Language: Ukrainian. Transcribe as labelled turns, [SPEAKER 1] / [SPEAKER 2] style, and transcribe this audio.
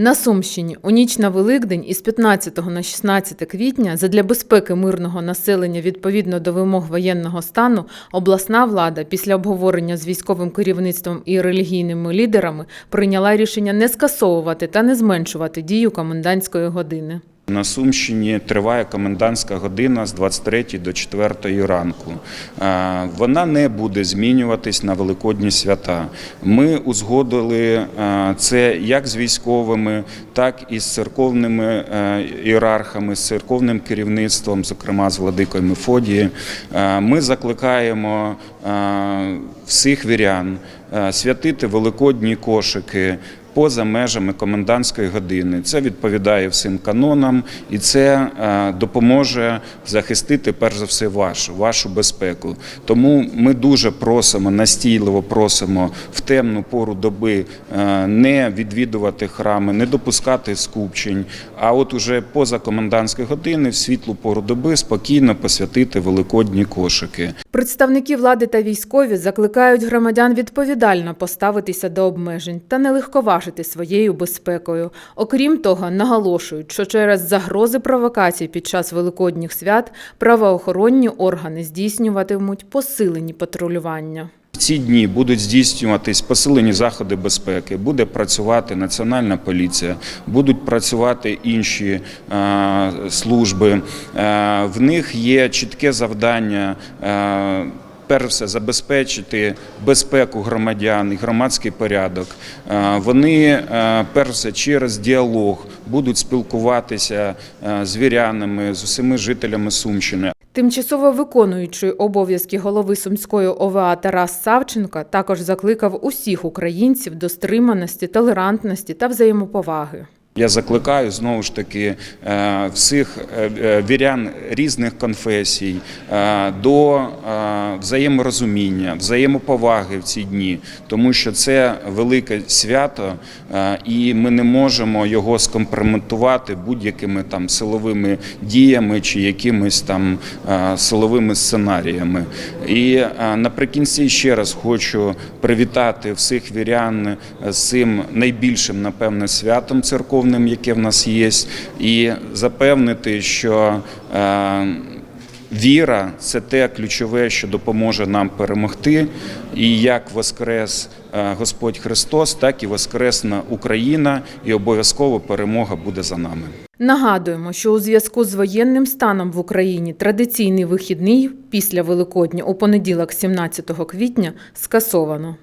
[SPEAKER 1] На Сумщині у ніч на Великдень із 15 на 16 квітня задля безпеки мирного населення відповідно до вимог воєнного стану обласна влада після обговорення з військовим керівництвом і релігійними лідерами прийняла рішення не скасовувати та не зменшувати дію комендантської години.
[SPEAKER 2] На Сумщині триває комендантська година з 23 до 4 ранку. Вона не буде змінюватись на великодні свята. Ми узгодили це як з військовими, так і з церковними е, ієрархами, з церковним керівництвом, зокрема з владикою Мефодієм. Е, Ми закликаємо всіх вірян святити великодні кошики поза межами комендантської години. Це відповідає всім канонам, і це е, допоможе захистити перш за все вашу, вашу безпеку. Тому ми дуже просимо, настійливо просимо в темну пору доби е, не відвідувати храми, не допускати скупчень. А от уже поза комендантської години, в світлу пору доби, спокійно посвятити великодні кошики.
[SPEAKER 1] Представники влади та військові закликають громадян відповідально поставитися до обмежень та не легковажити своєю безпекою. Окрім того, наголошують, що через загрози провокацій під час великодніх свят правоохоронні органи здійснюватимуть посилені патрулювання.
[SPEAKER 2] В ці дні будуть здійснюватись посилені заходи безпеки, буде працювати Національна поліція, будуть працювати інші е, служби. Е, в них є чітке завдання. Е, Перш все забезпечити безпеку громадян і громадський порядок. Е, Вони е, перш все через діалог будуть спілкуватися е, з вірянами, з усіма жителями Сумщини.
[SPEAKER 1] Тимчасово виконуючий обов'язки голови Сумської ОВА Тарас Савченко також закликав усіх українців до стриманості, толерантності та взаємоповаги.
[SPEAKER 2] Я закликаю знову ж таки е, всіх е, е, вірян різних конфесій до взаєморозуміння, взаємоповаги в ці дні, тому що це велике свято, і ми не можемо його скомпрометувати будь-якими там силовими діями чи якимись там силовими сценаріями. І наприкінці ще раз хочу привітати всіх вірян з цим найбільшим, напевне, святом церковним, яке в нас є, і запевнити, що е, віра це те ключове, що допоможе нам перемогти. І як воскрес е, Господь Христос, так і воскресна Україна, і обов'язково перемога буде за нами.
[SPEAKER 1] Нагадуємо, що у зв'язку з воєнним станом в Україні традиційний вихідний після Великодня у понеділок, 17 квітня, скасовано.